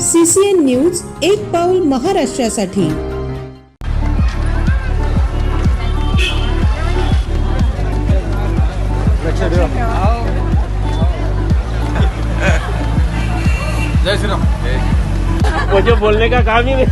CCN news एक पाऊल महाराष्ट्रासाठी. जय श्री श्रीराम मुझे बोलने का काम ही नहीं।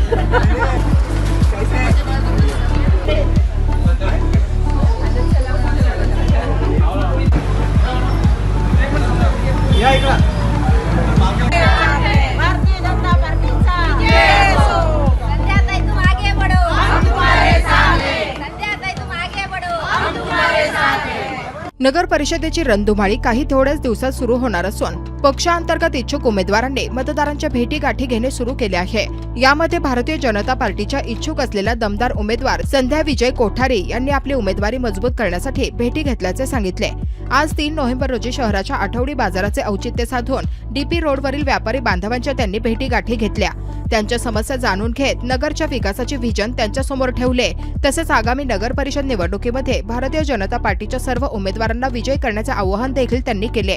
नगर परिषदेची रणधुमाळी काही थोड्याच दिवसात सुरू होणार असून पक्षांतर्गत इच्छुक उमेदवारांनी मतदारांच्या भेटीगाठी घेणे सुरू केले आहे. यामध्ये भारतीय जनता पार्टीच्या इच्छुक असलेल्या दमदार उमेदवार संध्या विजय कोठारी यांनी आपली उमेदवारी मजबूत करण्यासाठी भेटी घेतल्याचे सांगितले. आज तीन नोव्हेंबर रोजी शहराच्या आठवडी बाजाराचे औचित्य साधून डीपी रोडवरील व्यापारी बांधवांच्या त्यांनी भेटीगाठी घेतल्या. त्यांच्या समस्या जाणून घेत नगरच्या विकासाचे व्हिजन त्यांच्यासमोर ठेवले. तसेच आगामी नगर परिषद निवडणुकीमध्ये भारतीय जनता पार्टीच्या सर्व उमेदवार उमेदवारांना विजय करण्याचे आवाहन देखील त्यांनी केले.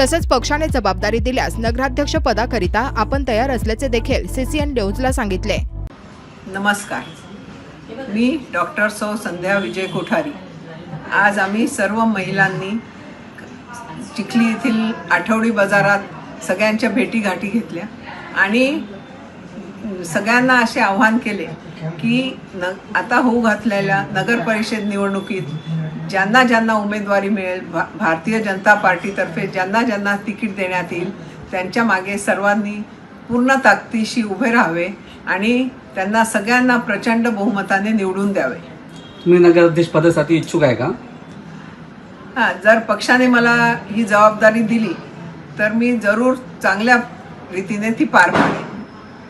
तसेच पक्षाने जबाबदारी दिल्यास नगराध्यक्ष पदाकरिता आपण तयार असल्याचे देखील सीसीएन न्यूजला सांगितले. नमस्कार. मी डॉक्टर सौ संध्या विजय कोठारी. आज आम्ही सर्व महिलांनी चिखली येथील आठवडी बाजारात सगळ्यांच्या भेटीगाठी घेतल्या आणि सगळ्यांना असे आव्हान केले की न आता होऊ घातलेल्या नगर परिषद निवडणुकीत ज्यांना ज्यांना उमेदवारी मिळेल भा भारतीय जनता पार्टीतर्फे ज्यांना ज्यांना तिकीट देण्यात येईल त्यांच्या मागे सर्वांनी पूर्ण ताकदीशी उभे राहावे आणि त्यांना सगळ्यांना प्रचंड बहुमताने निवडून द्यावे. तुम्ही नगराध्यक्ष पदासाठी इच्छुक आहे का? हां जर पक्षाने मला ही जबाबदारी दिली तर मी जरूर चांगल्या रीतीने ती पार पाडेन.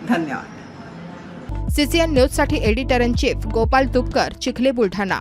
धन्यवाद. सीसीएन न्यूजसाठी editor in chief Gopal Tupkar Chikhli Buldhana.